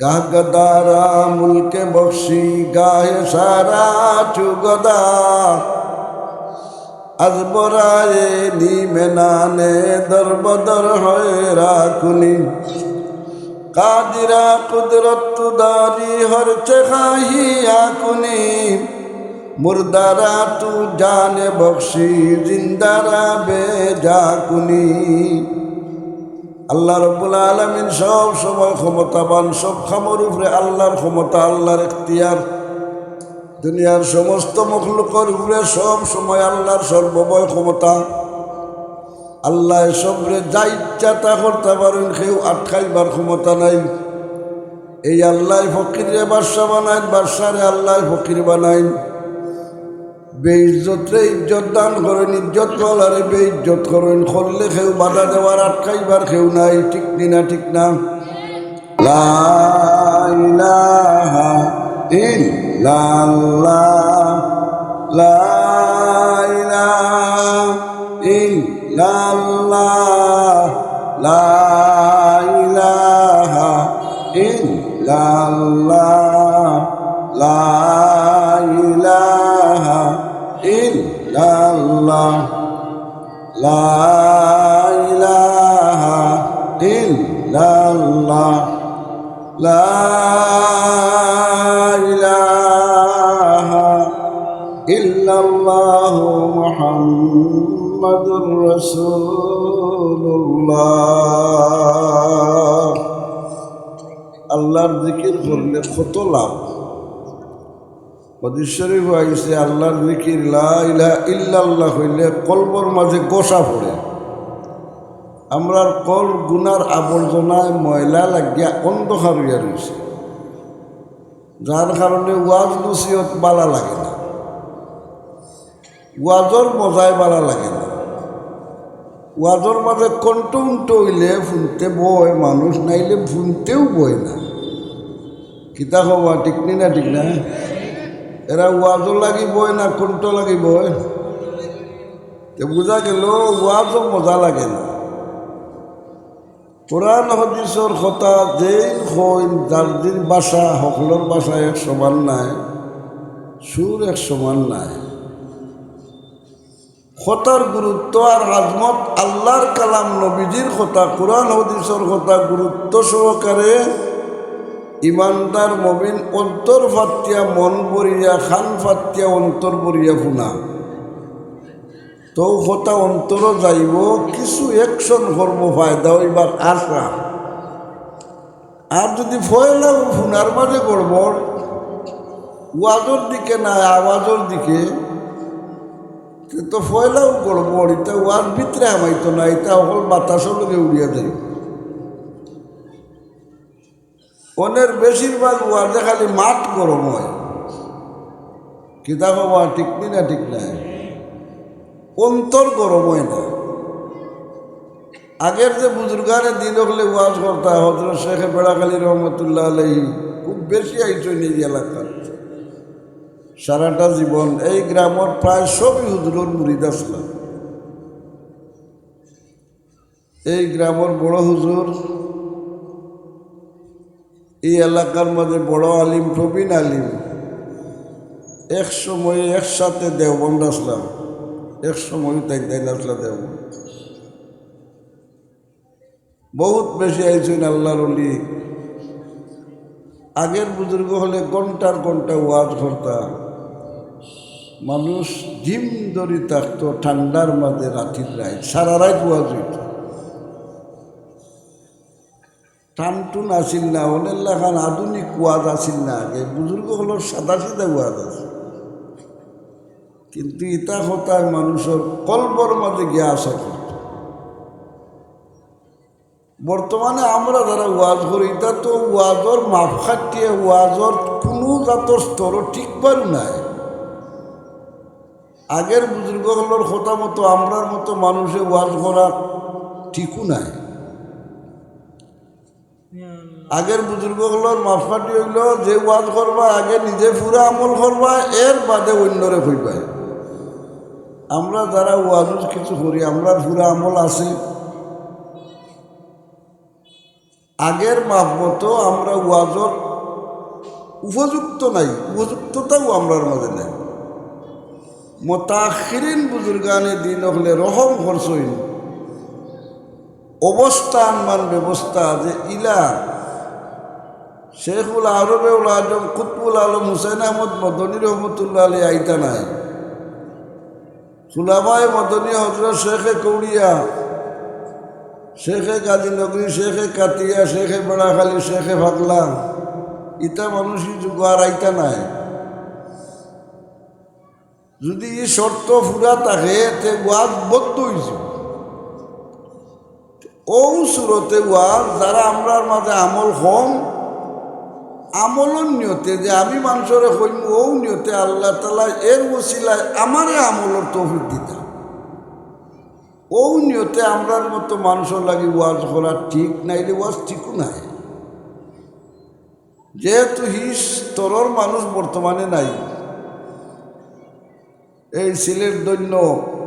গাহ গদারা মুলকে বক্সি, গায়ে সারা চুগদা। আজ বরায়ে নিমে নানে দরবদর হয়ে রাখুনি। কাদিরা কুদরত দারি হর চেখাহিয়া কুনি মুর্দারা তু জানে বক্সি, জিন্দারা বে জাকুনি। আল্লাহ রব্বুল আলমিন সব সময় ক্ষমতাবান, সব খামর উপরে আল্লাহর ক্ষমতা, আল্লাহর এখতিয়ার দুনিয়ার সমস্ত মখলুকর উপরে সব সময় আল্লাহর সর্বময় ক্ষমতা। আল্লাহ সবরে যা ইচ্ছা তা করতে পারেন, কেউ আটকাইবার ক্ষমতা নাই। এই আল্লাহ ফকিরে বাদশা বানাইন, বাদশারে আল্লাহ ফকির বানাইন। বেইজ্জতরে ইজ্জত দান করেন, ইজ্জত কলারে বেইজ্জত করেন, করলে কেউ বাধা দেওয়ার, আটকাইবার কেউ নাই, ঠিক না ঠিক না? লা ইল্লাল্লাহ লা ইল্লাল্লাহ লা ইল্লাল্লাহ, লা ইল্লাল্লাহ লা ইলাহা ইল্লাল্লাহ লা ইলাহা ইল্লাল্লাহ মুহাম্মাদুর রাসূলুল্লাহ। আল্লাহর জিকির করলে কত লাভ? হদিস আইসে আল্লাহর জিকির, লা ইলাহা ইল্লাল্লাহ হইলে কলবর মাঝে গোসা পড়ে। আমরার কল গুনার আবর্জনায় ময়লা লাগিয়া অন্ধকার হইয়া রয়েছে যার কারণে ওয়াজ নসিহত বালা লাগে না। ওয়াজর মজায় বালা লাগে না। ওয়াজর মাঝে কণ্ঠ হইলে ফুনতে বয় মানুষ নাইলে ফুনতেও বয় না। কিতা হওয়া ঠিক না ঠিক না? এরা ওয়াজও লাগিব না কণ্ঠ লাগিব বুঝা গেল, ওয়াজও মজা লাগে না। কোরআন হদিসর কথা যেই হইন দিন বাসা সকলের বাসা এক সমান নাই সুর এক সমান নাই। কথার গুরুত্ব আর আজমত আল্লাহর কালাম নবীজির কথা কোরআন হদিসর কথা গুরুত্ব সহকারে ইমানদার মবিন অন্তর ফাতিয়া মন বরিয়া খান ফাতিয়া অন্তর বরিয়া ফুনা তো কথা অন্তর যাইব, কিছু একশন কর্ম ফায়দা হইবার আশা। আর যদি ফয়লাও ফুনার মাঝে গড়বড়। ওয়াজর দিকে না, আওয়াজর দিকে। তো ফয়লাও গড়বড়। এটা ওয়াজ ভিতরে আমাইতো না, এটা অকল বাতাসও লোকে উড়িয়া যাইব অনের বেশিরভাগ ওয়াজে খালি মাঠ গরম হয়। কিতাব হওয়া ঠিক নি ঠিক নাই। অন্তর গরম হয় না। আগের যে বুজুর্গারে দিন হলে ওয়াজ করতা হজরত শেখে বেড়াখালী রহমতুল্লাহ আলহী খুব বেশি আইস নিজ এলাকার। সারাটা জীবন এই গ্রামের প্রায় সবই হুজুরের মুরিদ আসলাম এই গ্রামের বড় হুজুর এই এলাকার মধ্যে বড় আলিম, প্রবীণ আলিম। এক সময় একসাথে দেওবন্দ আসলাম। এক সময় তাই তাই আসলাম দেওবন্দ। বহুত বেশি আইছেন আল্লাহর অলি। আগের বুজুর্গ হলে ঘণ্টার ঘণ্টা ওয়াজ করতাম মানুষ জিম ধরি থাকতো, ঠান্ডার মাঝে রাতির রাত, সারা রাত ওয়াজ হইত। টানটুন আসিল না, অনেক লাখান আধুনিক ওয়াজ আসিল না আগে। বুজুর্গ হলো সাদা সাদা ওয়াজ আছে কিন্তু ইটা হতায় মানুষের কল্পর মাঝে গিয়া আসা করত বর্তমানে আমরা যারা ওয়াজ করি এটা তো ওয়াজর মাপ খাটিয়ে ওয়াজর কোনো জাতর স্তর ঠিকবার নাই। আগের বুজুর্গগুলোর কথা মতো আমরার মতো মানুষে ওয়াজ করা ঠিকও নাই। আগের বুজুর্গগুলোর মাফকাটি হইল যে ওয়াজ করবা, আগে নিজে পুরা আমল করবা, এর বাদে অন্যরে হইবা আমরা যারা ওয়াজ কিছু করি, আমরা পুরা আমল আছে। আগের মাপ মতো আমরা ওয়াজর উপযুক্ত নাই, উপযুক্ততাও আমরার মাঝে নাই। মোতাখিরিন বুজুর্গানে দিন হলে রহম খরচইন অবস্থান মান ব্যবস্থা যে ইলা শেখুল আরবেউল আজম, কুতবুল আলম, হুসেন আহমদ, মদনী রহমতুল্লাহ আলী আইতা নাই। সুলামায় মদনী হজরত শেখে কৌড়িয়া, শেখে গাজীনগরী শেখে কাতিয়া, শেখে বেড়াখালী, শেখে ভাগলা ইটা মানুষই যুগ আর আইতা নাই। যদি এই শর্ত ফুরা থাকে, তে ওয়াজ বদ্ধ হয়েছে ও সুরতে ওয়াজ, যারা আমরার মাঝে আমল কম আমলন নিয়তে যে আমি মানুষরে কইম ও নিয়তে আল্লাহ তালা এর ওসিলায় আমারে আমলের তৌফিক দিতা ও নিয়তে আমরার মতো মানুষের লাগি ওয়াজ করা ঠিক নাইলে ওয়াজ ঠিকও নাই। যেহেতু হি স্তরর মানুষ বর্তমানে নাই, এই সিলেট দৈন্য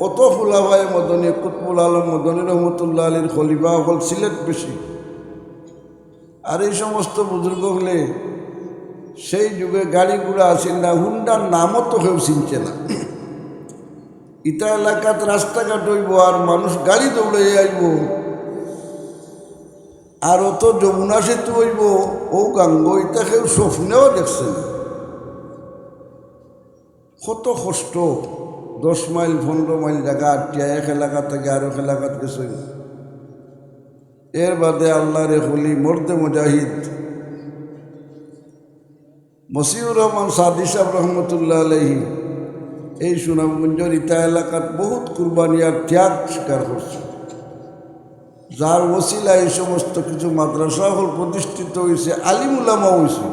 কত ফুলাভাই মদনী, কুতবুল আলম মদনী রহমতুল্লাহ আলীর খলিফা হল সিলেট বেশি। আর এই সমস্ত বুজুর্গ হলে সেই যুগে গাড়ি ঘোড়া আসেন না, হুন্ডার নামও তো কেউ চিনছে না। ইটা এলাকাত রাস্তাঘাট হইব আর মানুষ গাড়ি দৌড়ে আইব। আর অত যমুনা সেতু হইব ও গাঙ্গ ইটা কেউ স্বপ্নেও দেখছে না। কত কষ্ট, দশ মাইল, পনেরো মাইল জায়গা, আটটিয়া, এক এলাকা থেকে আরও এক এলাকাত গেছে। এর বাদে আল্লাহরে হলি, মর্দে মুজাহিদ। মসিউর রহমান সাদি সাহেব রহমতুল্লাহ আলহি এই সুনামগঞ্জের ইতা এলাকাত বহুত কুরবানি আর ত্যাগ স্বীকার করছে। যার ওসিলা এই সমস্ত কিছু মাদ্রাসা হল প্রতিষ্ঠিত হয়েছে আলিমুলামা হয়েছে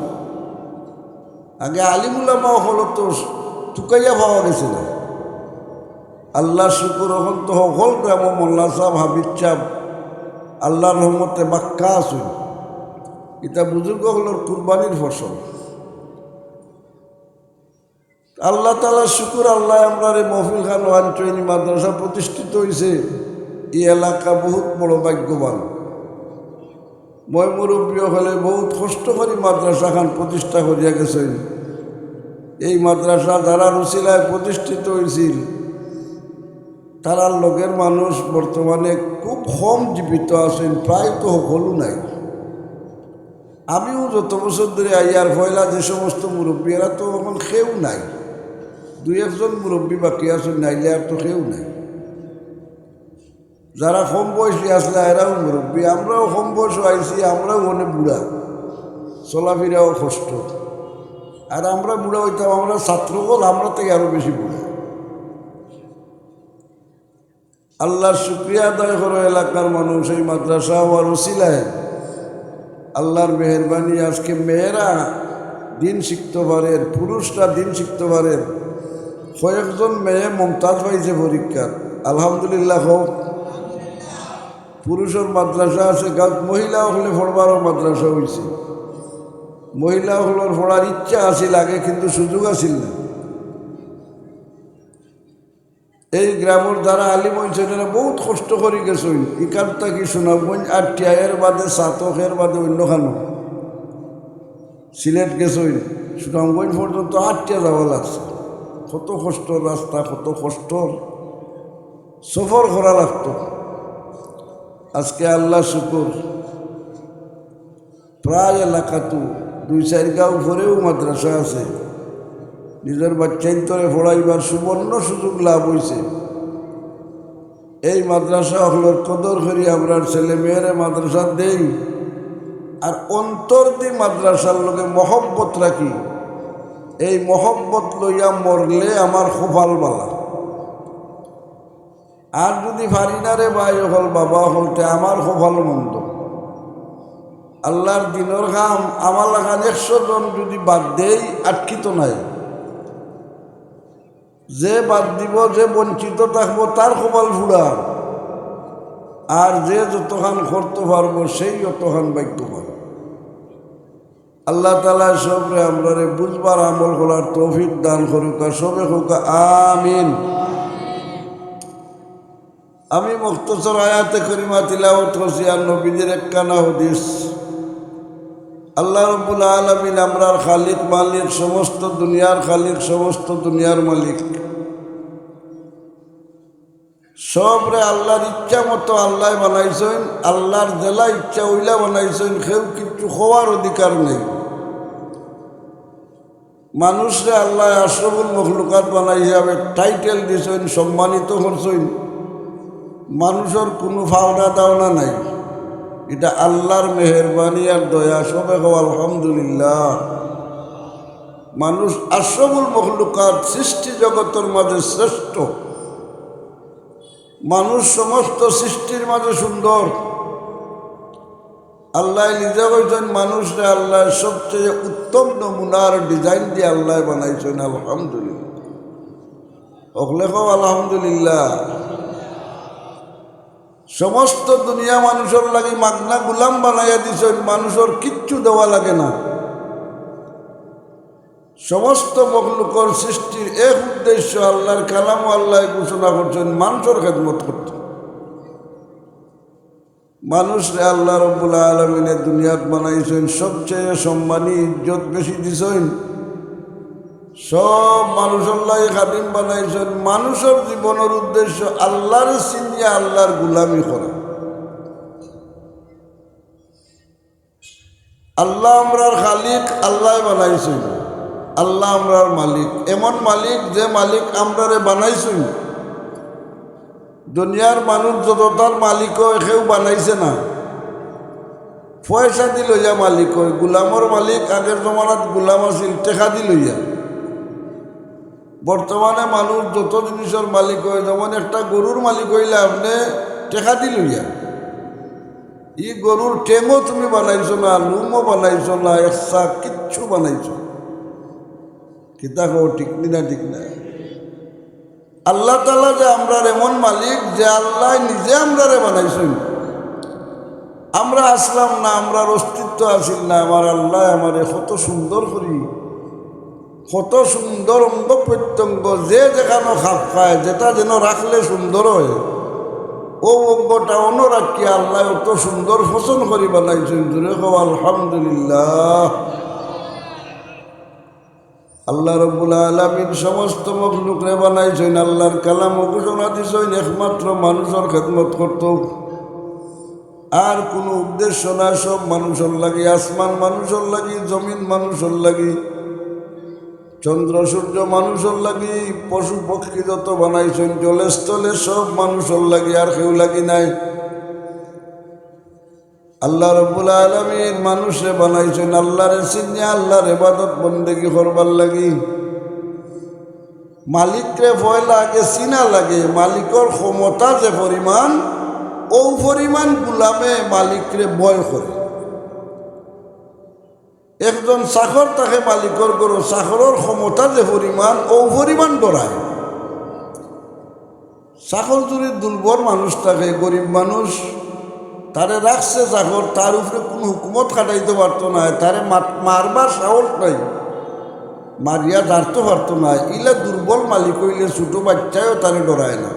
আগে আলিমুলামা হলো তো টুকাইয়া পাওয়া গেছে না। আল্লাহ শুকুর এখন তো সকল গ্রাম মোল্লা সাহেব হাবিব সাহেব, আল্লাহর রহমতে বাক্কা আসুন এটা বুজুর্গ হলোর কুরবানির ফসল। আল্লাহ তালা শুকুর আল্লাহ, আমরা রে মহফিল খান ওয়ান ট্রেনি মাদ্রাসা প্রতিষ্ঠিত হয়েছে এই এলাকা বহুত বড় ভাগ্যবান। মই মুরব্বী হলে বহুত কষ্ট করি মাদ্রাসা খান প্রতিষ্ঠা করিয়া গেছেন। এই মাদ্রাসা যারা রুসিলায় প্রতিষ্ঠিত হয়েছিল তারার লোকের মানুষ বর্তমানে খুব কম জীবিত আছেন, প্রায় তো সকলো নাই। আমিও যত বছর ধরে আইয়ার ফয়লা যে সমস্ত মুরব্বীরা তো এখন সেও নাই। দুই একজন মুরব্বী বাকি আছেন, নাইলে আর তো কেউ নাই। যারা কম বয়সী আসলে এরাও মুরব্বী। আমরাও কম বয়স আইছি, আমরাও অনেক বুড়া। চলাফেরাও কষ্ট। আর আমরা বুড়া হইতাম, আমরা ছাত্রগল, আমরা থেকে আরও বেশি বুড়া। আল্লাহর শুক্রিয়া আদায় করো এলাকার মানুষ, এই মাদ্রাসা হওয়ার ওসিলায়। আল্লাহর মেহরবানি, আজকে মেয়েরা দিন শিখতে পারেন, পুরুষরা দিন শিখতে পারেন। কয়েকজন মেয়ে মমতাজ পাইছে পরীক্ষা আলহামদুলিল্লাহ হোক। পুরুষের মাদ্রাসা আছে গাছ মহিলা হলে পড়বারও মাদ্রাসা হয়েছে মহিলা হলোর পড়ার ইচ্ছা আছিল আগে, কিন্তু সুযোগ আছিল না। এই গ্রামের যারা আলিম হয়েছে তারা বহুত কষ্ট করে গেছেন ইকান থাকি সুনামগঞ্জ আর টিয়াইয়ের বাদে, সাতকের বাদে অন্য খানো সিলেট গেছেন সুনামগঞ্জ পর্যন্ত আটটিয়া যাওয়া লাগছে। কত কষ্ট, রাস্তা কত কষ্ট। সফর করা লাগত। আজকে আল্লাহ শুকুর। প্রায় এলাকাতো, দুই চার গাঁও উপরেও মাদ্রাসা আছে। নিজের বাচ্চাই তরে পড়াইবার সুবর্ণ সুযোগ লাভ হয়েছে এই মাদ্রাসা হলোর কদর করি আমরা ছেলে মেয়েরে মাদ্রাসা দেই। আর অন্তর দি মাদ্রাসার লোকে মহব্বত রাখি। এই মহব্বত লইয়া মরলে আমার খোফাল বালা। আর যদি পারি না রে ভাই, হল বাবা, হলতে আমার খোফাল মন্দ। আল্লাহর দিনের কাম, আমার লাগান একশো জন যদি বাদ দেই, আটকিত নাই। যে বাদ দিব, যে বঞ্চিত থাকব, তার কপাল ফুড়ার আর যে যতখান করতে পারব, সেই যতখান বাক্য ভাগ্যবান। আল্লাহ তালা সবরে আমরা বুঝবার আমল করার তৌফিক দান করুক সবে হোক, আমিন। আমি মুক্তসর আয়াতে করিমা তিলাওত করছি নবীদের একখানা হদিস। আল্লাহ রব্বুল আলমিন আমরার খালিক মালিক, সমস্ত দুনিয়ার খালিক, সমস্ত দুনিয়ার মালিক। সবরে আল্লাহর ইচ্ছা মতো আল্লাহ বানাইছেন, আল্লাহর জেলা ইচ্ছা ওইলা বানাইছেন কেউ কিছু হওয়ার অধিকার নেই। মানুষরে আল্লাহ আশরফুল মখলুকাত বানাই যাবে টাইটেল দিছেন, সম্মানিত করছেন। মানুষের কোনো ফাওনা দাওনা নাই। এটা আল্লাহর মেহরবানি আর দয়া সবে হো আলহামদুলিল্লাহ। মানুষ আশরফুল মখলুকাত সৃষ্টি জগতের মাঝে শ্রেষ্ঠ। মানুষ সমস্ত সৃষ্টির মাঝে সুন্দর। আল্লাহ নিজে কইছেন, মানুষরে আল্লাহ সবচেয়ে উত্তম নমুনার ডিজাইন দিয়ে আল্লাহ বানাইছেন, আলহামদুলিল্লাহ। কও আলহামদুলিল্লাহ। সমস্ত দুনিয়া মানুষের লাগে মাগনা গুলাম বানাইয়া দিছেন, মানুষের কিচ্ছু দেওয়া লাগে না। সমস্ত মখলুকর সৃষ্টির এক উদ্দেশ্য আল্লাহর কালাম আল্লাহ ঘোষণা করছেন, মানুষের খেদমত করতে। মানুষ রে আল্লাহ রব্বুল আলমিনের দুনিয়াত বানাইছেন, সবচেয়ে সম্মানী, ইজ্জত বেশি দিছেন। সব মানুষের লাগে খাদিম বানাইছেন। মানুষের জীবনের উদ্দেশ্য আল্লাহর চিনিয়া আল্লাহর গুলামি করা। আল্লাহ আমরার খালিক, আল্লাহ বানাইছেন। আল্লাহ আমরার মালিক। এমন মালিক যে মালিক আমরারে বানাইছেন দুনিয়ার মানুষ যত তার মালিক হয় কেউ বানাইছে না। পয়সা দি লইয়া মালিক হয়, গুলামর মালিক আগের জমানাত গোলাম আছিল, টেকা দি লইয়া। বর্তমানে মানুষ যত জিনিসের মালিক হয়, যেমন একটা গরুর মালিক হইলে আপনি টেকা দি লইয়া। ই গরুর টেঙও তুমি বানাইছো না, লুমও বানাইছো না একসা কিচ্ছু বানাইছো। কিতা কো ঠিক না ঠিক না। আল্লাহ তালা যে আমরার এমন মালিক যে আল্লাহ নিজে আমরারে বানাইছেন। আমরা আসলাম না, আমরার অস্তিত্ব আসিল না, আমার আল্লাহ আমারে কত সুন্দর করি। কত সুন্দর অঙ্গ প্রত্যঙ্গ যে যেখানে খাপ খায়, যেটা যেন রাখলে সুন্দর হয়। ও অঙ্গটা অনুরাখি আল্লাহ অত সুন্দর ফসল করি বানাইছেন। জুড়ে কো আলহামদুলিল্লাহ। আল্লাহ রব্বুল আলমিন সমস্ত মখলুকরে বানাইছেন, আল্লাহর কালাম ঘোষণা দিছেন, একমাত্র মানুষের খেদমত করত। আর কোনো উদ্দেশ্য না সব মানুষের লাগি, আসমান মানুষের লাগি, জমিন মানুষের লাগি, চন্দ্র সূর্য মানুষের লাগি পশু পক্ষী যত বানাইছেন জলে স্থলে সব মানুষের লাগি, আর কেউ লাগি নাই। আল্লাহ রব্বুল আলমিন মানুষে বানাইছেন আল্লাহরে চিনিয়া আল্লাহর এবাদত বন্দেগি করবার লাগি। মালিকরে ভয় লাগে, চিনা লাগে, মালিকর ক্ষমতা যে পরিমাণ, ও পরিমাণ গুলামে মালিকরে ভয় করে। একজন চাকর তাকে মালিকর করো চাকরের ক্ষমতা যে পরিমাণ, ও পরিমাণ ডরায়। চাকর যদি দুর্বল মানুষ থাকে, গরিব মানুষ তারে রাখছে চাকর তার উপরে কোনো হুকুমত কাটাইতে পারতো না, তারে মারবার সাহস নাই। মারিয়া দাঁড়তে পারতো না, ইলা দুর্বল মালিক হইলে ছোটো বাচ্চায়ও তারে ডরায় না।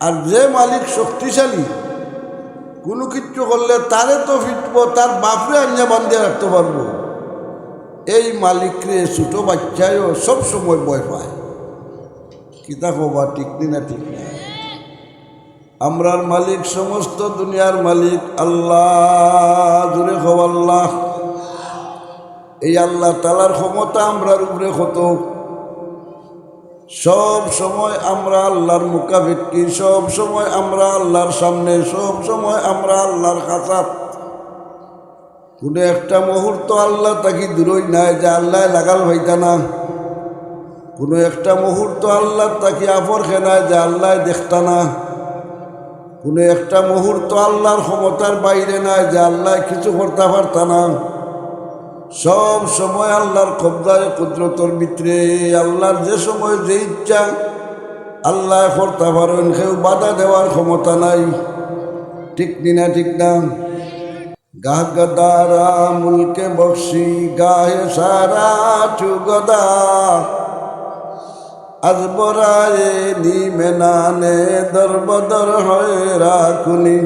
আর যে মালিক শক্তিশালী, কোনো কিচ্ছু করলে তারে তো ফিটব, তার বাপরে আঞ্জা বান্ধিয়ে রাখতে পারব। এই মালিকরে ছোটো বাচ্চায়ও সব সময় ভয় পায়। কিতা কবা, ঠিক না ঠিক না আমরার মালিক, সমস্ত দুনিয়ার মালিক, আল্লাহ, জুড়ে হো আল্লাহ। এই আল্লাহ তালার ক্ষমতা আমরার উপরে কত? সব সময় আমরা আল্লাহর মুখাভিক্ষি সব সময় আমরা আল্লাহর সামনে, সব সময় আমরা আল্লাহর খাসাত কোনো একটা মুহূর্ত আল্লাহ তাকে দূরই নাই যে আল্লাহ লাগাল হইতা না। কোনো একটা মুহূর্ত আল্লাহ তাকে আফর খেনায় যে আল্লাহ দেখতা না। কোনো একটা মুহূর্ত আল্লাহর ক্ষমতার বাইরে নাই যে আল্লাহ কিছু করতে পারত না। সব সময় আল্লাহর কবজায় কুদরতর ভিতরে, আল্লাহর যে সময় যে ইচ্ছা, আল্লাহ করতে পারেন, কেউ বাধা দেওয়ার ক্ষমতা নাই। ঠিক না ঠিক না? গাহ গদারা মুলকে বক্সি, গায়ে সারা চুগদা আজ বরায়ে নি মেনানে দরবদর হয় রাখুনি।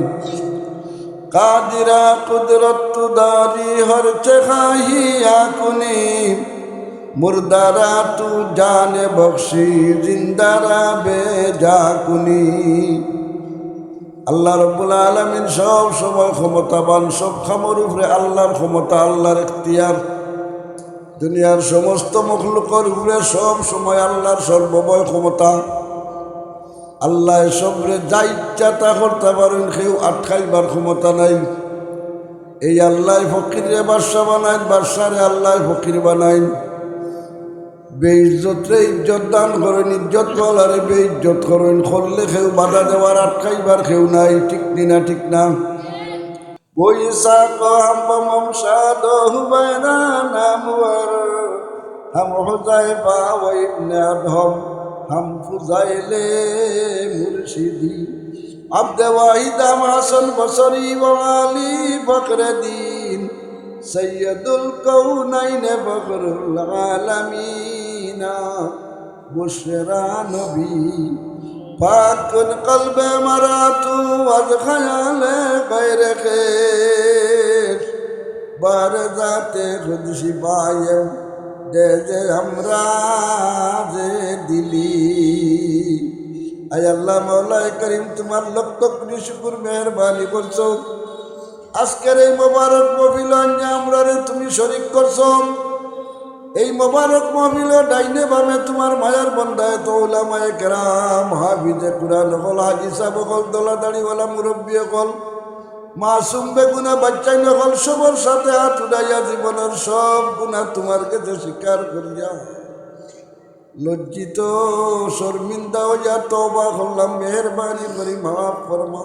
কাদিরা কুদরত দারি হর চাহিয়া কুনি মুর্দারা তু জানে বক্সি, জিন্দারা বে জাকুনি আল্লাহ রব্বুল আলমিন সব সময় ক্ষমতাবান, সব খামর উপরে আল্লাহর ক্ষমতা, আল্লাহর এখতিয়ার। দুনিয়ার সমস্ত মখলুকর উপরে সব সময় আল্লাহর সর্বময় ক্ষমতা। আল্লাহ সবরে যা ইচ্ছা তা করতে পারেন, কেউ আটকাইবার ক্ষমতা নাই। এই আল্লাহ ফকিরে বাদশা বানাইন, বাদশারে আল্লাহ ফকির বানাইন। বেইজ্জতরে ইজ্জত দান করেন, ইজ্জত বলারে বেইজ্জত করেন। করলে কেউ বাধা দেওয়ার, আটকাইবার কেউ নাই। ঠিক না ঠিক না। বৈশাখ হাম্পম হাম ফুজাইলে মুর্শিদি আব্দে ওয়াহিদ হাসান বসরি ওয়া আলী ফখরুদ্দিন সৈয়দুল কৌনাইন ফখরুল আলামিনা বুশরা নবী فات القلب مرات والخيال غير خير بار ذات خود شفایم دے دے ہمراز دلی اے اللہ مولا کریم تمہار لب কোটি শুকুর মেহরবানি করছ আজকের এই মোবারক মফিল আমরা তুমি শরিক করছ এই মোবারক মহিল ডাইনে বামে তোমার মায়ার বন্ধায় তো ওলামায় কেরাম, হাফিজে কুরান হল, হাজি সাহেব হল দলা দাড়িওয়ালা মুরব্বী হল, মাসুম বেগুনা বাচ্চাই নকল সবর সাথে হাত উড়াইয়া জীবনের সব গুণা তোমার কাছে স্বীকার করিয়া। লজ্জিত, শর্মিন্দা হইয়া তবা করলাম, মেহরবানি করি, মাফ ফরমা।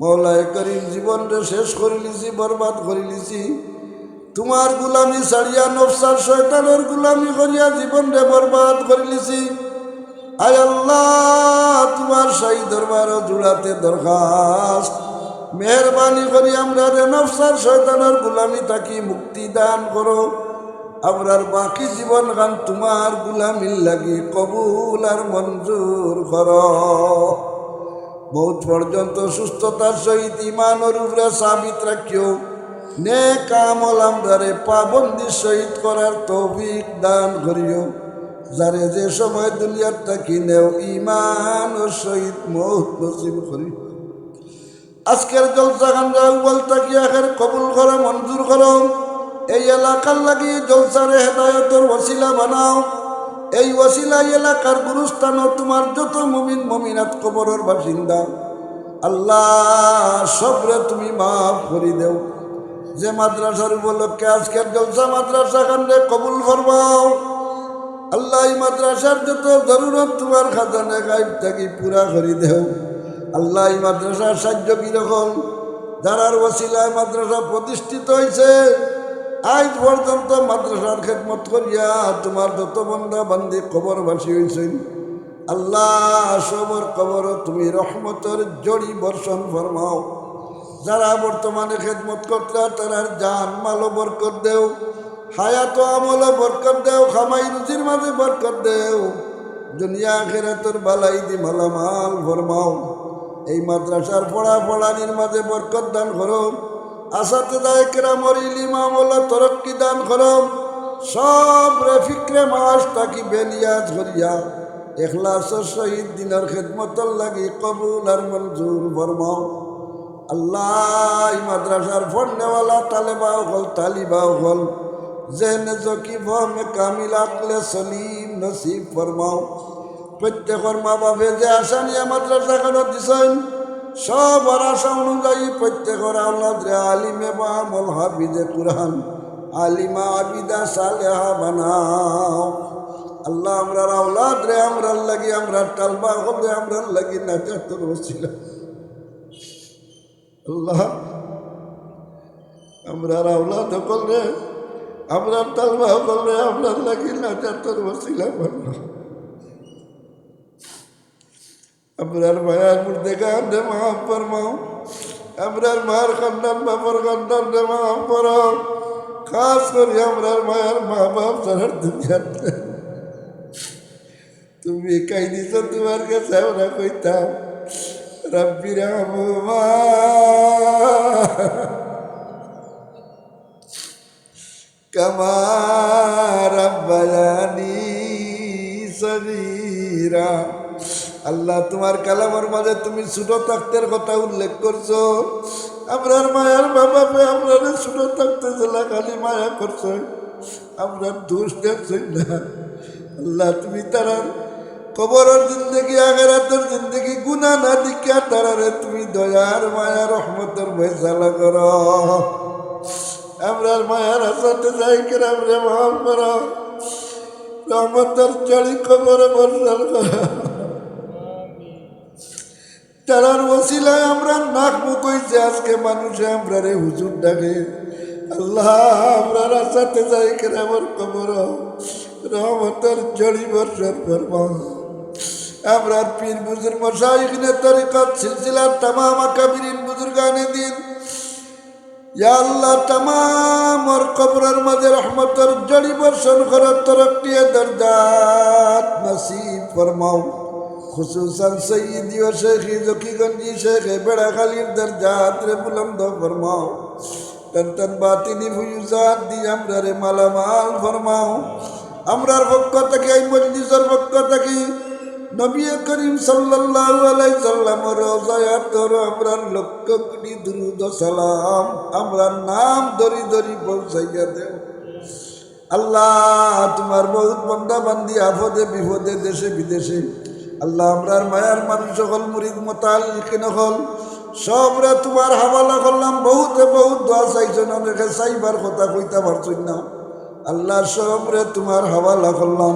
মৌলায় করিম জীবনটা শেষ করে লিছি বরবাদ করে লিছি তোমার গুলামি ছাড়িয়া নফসার শয়তানের গুলামি করিয়া জীবনটা বরবাদ করে লিছি আয় আল্লাহ, তোমার সাই দরবার জুড়াতে দরখাস্ত। মেহরবানি করি আমরা রে, নফসার শয়তানের গুলামি থাকি মুক্তি দান করো। আমরার বাকি জীবন গান তোমার গুলামির লাগি কবুল আর মঞ্জুর কর। বহুত পর্যন্ত সুস্থতার সহিত ইমানের উপরে সাবিত রাখিও। নে কামল আমরারে পাবন্দি সহিত করার তৌফিক দান করিও। যারে যে সময় দুনিয়ার থাকি নেও ইমান ও সহিত মৌত নসিব করিও। আজকের জলসা খান্ডা উবল তাকি আখের কবুল করো, মঞ্জুর করো। এই এলাকার লাগি জলসারে হেদায়তর ওসিলা বানাও। এই ওসিলা এলাকার গুরুস্থান তোমার যত মমিন মমিনাত কবরের বাসিন্দা। আল্লাহ সবরে তুমি মাফ করি দেও। যে মাদ্রাসার উপলক্ষে আজকের জলসা মাদ্রাসা কান্দে কবুল করবাও আল্লাহ এই মাদ্রাসার যত জরুরত তোমার খাজানে গাইব থাকি পুরা করি দেও। আল্লাহ মাদ্রাসার সাহায্য কীরকম? যারার ওসিলায় মাদ্রাসা প্রতিষ্ঠিত হয়েছে আজ পর্যন্ত মাদ্রাসার খেদমত করিয়া তোমার যত বন্ধা বান্ধি কবর বাসি হয়েছেন আল্লাহ সবর কবর তুমি রহমতের জড়ি বর্ষণ ফরমাও। যারা বর্তমানে খেদমত করতে তারা জান মালো বরকত দেও, হায়াত আমল বরকত দেও, খামাই রুচির মাঝে বরকত দেও। দুনিয়া খেরাতর বালাই দি মালামাল ফরমাও এই মাদ্রাসার পড়া পড়ানির মাঝে বরকত দান করো। আসাতে দায় কেরামর ইলিমামলা তরক্কি দান করো। সব রে ফিক্রে মাস তাকি বেনিয়াজ করিয়া। এখলাসর শহীদ দিনের খেদমতর লাগি কবুল আর মঞ্জুর ফরমাও আল্লাহ মাদ্রাসার ফন্ডেওয়ালা তালেবাও হল তালিবাও হল। জেন জকি ভমে কামিল আকলে সলিম নসিব ফরমাও। প্রত্যেকের মা বাপে যে আশা নিয়ে মাদ্রাসা কেন দিছেন, সব আশা অনুযায়ী প্রত্যেকের আল্লাহ আলিমে বা আমল হাফিজে কুরআন, আলিমা আবিদা সালেহা বানাও। আল্লাহ আমরা আওলাদ রে আমরা লাগি আমরা টালবা হবে আমরা লাগি না তোর আল্লাহ আমরা আওলাদ করলে আমরা তালবা করলে আপনার লাগি না তোর বসিলা বানাও আপনার মায়ার মধ্যে কান্দে মাফ ফরমাও আপনার মায়ের কান্দান বাবার কান্দান দে মাফ করো। খাস করে আপনার মায়ের মা বাপ সারার দুনিয়াতে তুমি কাই দিছ তোমার কাছে আমরা কইতাম। রব্বির রহমা كما ربياني صغيرا আল্লাহ তোমার কালামের মাঝে তুমি ছোট থাকতের কথা উল্লেখ করছো আমরার মায়ার বাবা আমরা ছোট থাকতে জেলা খালি মায়া করছো আমরা দোষ দেখছি না আল্লাহ তুমি তারা কবরের জিন্দগি আগেরাতের জিন্দগি গুনা না দিকিয়া তারারে তুমি দয়ার মায়া রহমতের ফয়সালা করো। আমরার মায়ার আসাতে যাই করে আমরা মাফ করো রহমতের চড়ি কবরে বর্ষাল করো। তারার ওসিলায় আমরা নাক মুখ হইছে আজকে মানুষে আমরা রে হুজুর ডাকে। আল্লাহ আমরা আসাতে যাই করে আমার কবর। রহমতের জড়ি বর্ষার করব। আমরা পীর বুজুর মশাইখনে তরিকত সিলসিলার তামাম আকাবিরিন বুজুর্গানে দিন। ইয়া আল্লাহ, তামাম ওর কবরের মাঝে রহমতের জড়ি বর্ষণ করার তরফটিয়ে দরজাত নসিব ফরমাও। খুসুসান সৈয়দি ও শেখি জকিগঞ্জি, শেখে বেড়াখালির দরজাত রে বুলন্দ ফরমাও। টন টন বাতিনি ফুয়ুজাত দি আমরা রে মালামাল ফরমাও। আমরার পক্ষ থেকে, এই মজলিসের পক্ষ থেকে নবী করিম সাল্লাল্লাহু আলাইহি সাল্লাম রোজায় তোর আমরার লক্ষ কোটি দুরুদ সালাম আমরার নাম দরি দরি পৌঁছাইয়া দেও আল্লাহ, তোমার বহুত বন্দা বান্দি আফদে বিপদে দেশে বিদেশে। আল্লাহ আমরার মায়ার মানুষ হল, মুরিদ মতাল হল। সবরা তোমার হাওয়ালা করলাম, বহুতে বহুত দোয়া চাইছেন অনেকে চাইবার কথা কইতে পারছই না। আল্লাহ, সবরে তোমার হাওয়ালা করলাম।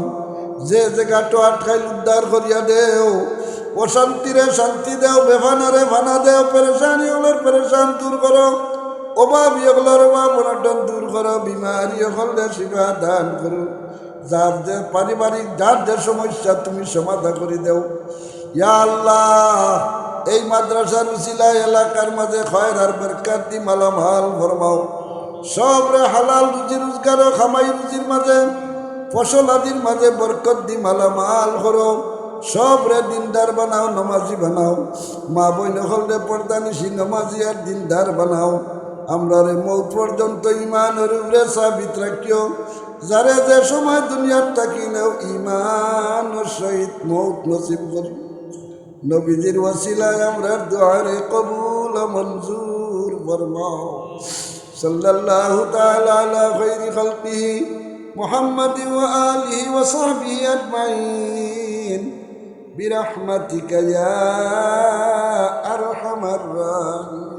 যে জায়গাটো আটকাইল উদ্ধার করিয়া দেও। অশান্তিরে শান্তি দেও বেফানারে ফানা দেও পেরেশানি হলের পেরেশান দূর করো অভাব ইয়গলার অভাব অনটন দূর করো বিমারি হলে শিবা দান করো যার যে পারিবারিক যার যে সমস্যা, তুমি সমাধা করে দেও। ইয়া আল্লাহ, এই মাদ্রাসার উচিলা এলাকার মাঝে খয়রার বেরকার দি মালামাল ফরমাও সবরে হালাল রুজি রোজগার খামাই রুজির মাঝে ফসল আদির মাঝে বরকত দি মালামাল করো সবরে দিনদার বানাও, নমাজি বানাও। মা বই নকলরে পর্দানিসি নমাজি আর দিনদার বানাও। আমরা রে মৌ পর্যন্ত ইমান রূপরে সাবিত রাখিও। যারে যে সময় দুনিয়ার থাকিলেও ইমান ও সহিত মৌত নসিব করি। নবীজির ওয়াসিলায় আমরা দোয়ারে কবুল মঞ্জুর ফরমাও। সাল্লাল্লাহু তাআলা আলা খাইরি খালকিহি। محمد وآله وصحبه أجمعين. برحمتك يا أرحم الراحمين.